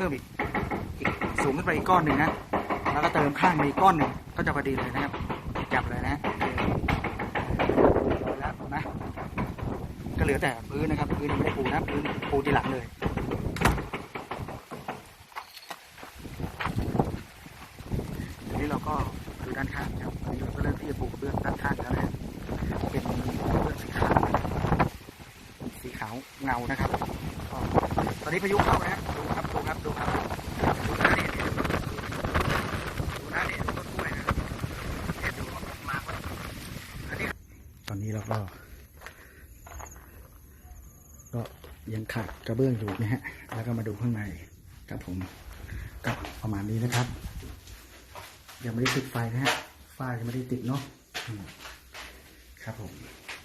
เพิ่มอีกอีกสูงขึ้นไปอีกก้อนหนึ่งนะแล้วก็เติมข้างมาอีกก้อนหนึ่งก็จะพอดีเลยนะครับจับเลยนะแล้วนะก็เหลือแต่พื้นนะครับพื้นไม่ได้ปูนะพื้นปูทีหลังเลยทีนี้เราก็ดูด้านข้างครับอันนี้เราก็เริ่มที่จะปูกระเบื้องด้านข้างแล้วนะเป็นกระเบื้องสีขาวสีขาวเงานะครับ ตอนนี้พายุเข้านะ ดูครับดูครับดูหน้าเนี่ยดูหน้าเนี่ยต้นกล้วยนะเนี่ยดูมาพอดีอันนี้ตอนนี้เราก็ ก็ยังขาดกระเบื้องอยู่นะฮะ แล้วก็มาดูข้างในครับผมก็ประมาณนี้นะครับ ยังไม่ได้ติดไฟนะฮะฝ้ายังไม่ได้ติดเนาะครับผม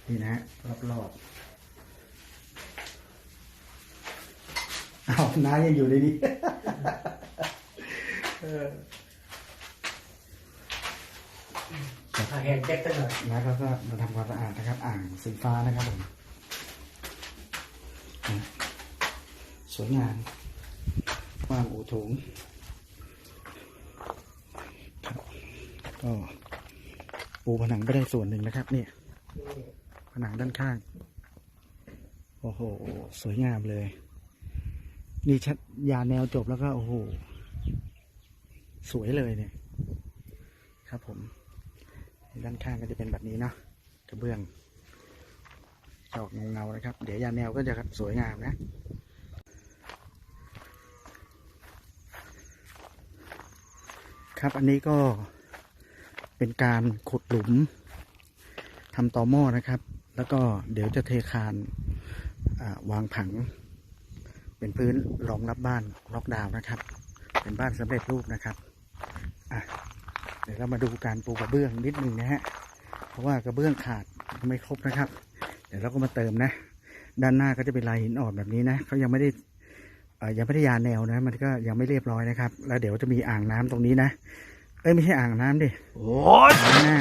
นี่นะฮะรอบๆ เอาน้ายังอยู่ในนี้เอออาเห็นเจ็บไปหน่อยแล้วก็ก็มาทำความสะอาดนะครับ อ่างสีฟ้านะครับผมสวยงามวางอูโถงก็ปูผนังไปได้ส่วนหนึ่งนะครับ เนี่ย ผนังด้านข้าง โอ้โห สวยงามเลย นี่ชัดยาแนวจบแล้วก็โอ้โห สวยเลยเนี่ย ครับผม ด้านข้างก็จะเป็นแบบนี้เนาะกระเบื้องจอกเงาๆนะครับ เดี๋ยวยาแนวก็จะสวยงามนะครับอันนี้ก็เป็นการขุดหลุมทำตอหม้อนะครับ แล้วก็เดี๋ยวจะเทคานวางผัง เป็นพื้นรองรับบ้านล็อกดาวน์นะครับ เป็นบ้านสำเร็จรูปนะครับอะเดี๋ยวเรามาดูการปูกระเบื้องนิดนึงนะฮะเพราะว่ากระเบื้องขาดไม่ครบนะครับ เดี๋ยวเราก็มาเติมนะ ด้านหน้าก็จะเป็นลายหินอ่อนแบบนี้นะเขายังไม่ได้เอ่อยังไม่ได้ยาแนวนะ มันก็ยังไม่เรียบร้อยนะครับ แล้วเดี๋ยวจะมีอ่างน้ำตรงนี้นะเอ้ยไม่ใช่อ่างน้ำดิโอ้ยด้านหน้า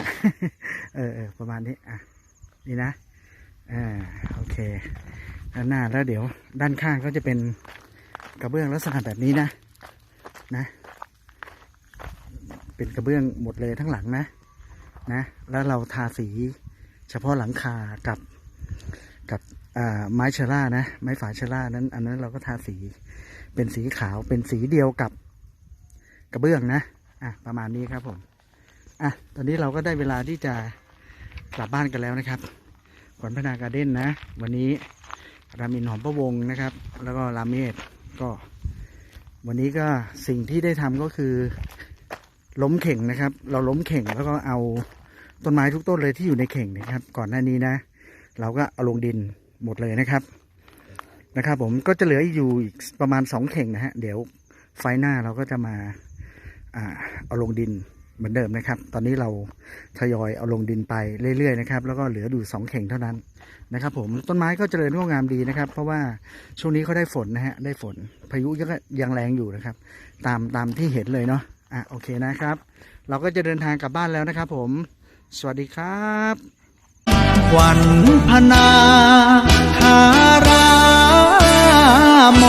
เออเออประมาณนี้อะนี่นะอ่าโอเค ด้านหน้าแล้วเดี๋ยวด้านข้างก็จะเป็นกระเบื้องลักษณะแบบนี้นะนะ เป็นกระเบื้องหมดเลยทั้งหลังนะนะ แล้วเราทาสีเฉพาะหลังคากับกับไม้เชล่านะไม้ฝาเชล่านั้น อันนั้นเราก็ทาสีเป็นสีขาวเป็นสีเดียวกับกระเบื้องนะอะประมาณนี้ครับผมอะตอนนี้เราก็ได้เวลาที่จะกลับบ้านกันแล้วนะครับขวัญพนาการเด้นนะ วันนี้ รามินหอมประวงนะครับ แล้วก็ราเมศก็ วันนี้ก็สิ่งที่ได้ทำก็คือ ล้มเข่งนะครับ เราล้มเข่งแล้วก็เอาต้นไม้ทุกต้นเลยที่อยู่ในเข่งนะครับ ก่อนหน้านี้นะ เราก็เอาลงดินหมดเลยนะครับนะครับ ผมก็จะเหลืออยู่อีกประมาณสองเข่งนะฮะเดี๋ยวไฟหน้าเราก็จะมาอ่าเอาลงดิน เหมือนเดิมนะครับ ตอนนี้เราทยอยเอาลงดินไปเรื่อยๆนะครับ แล้วก็เหลืออยู่สองเข่งเท่านั้นนะครับ ผมต้นไม้ก็เจริญงอกงามดีนะครับ เพราะว่าช่วงนี้เขาได้ฝนนะฮะได้ฝนพายุยังยังแรงอยู่นะครับ ตามตามที่เห็นเลยเนาะอะโอเคนะครับ เราก็จะเดินทางกลับบ้านแล้วนะครับ ผม สวัสดีครับขวัญพนาคาราม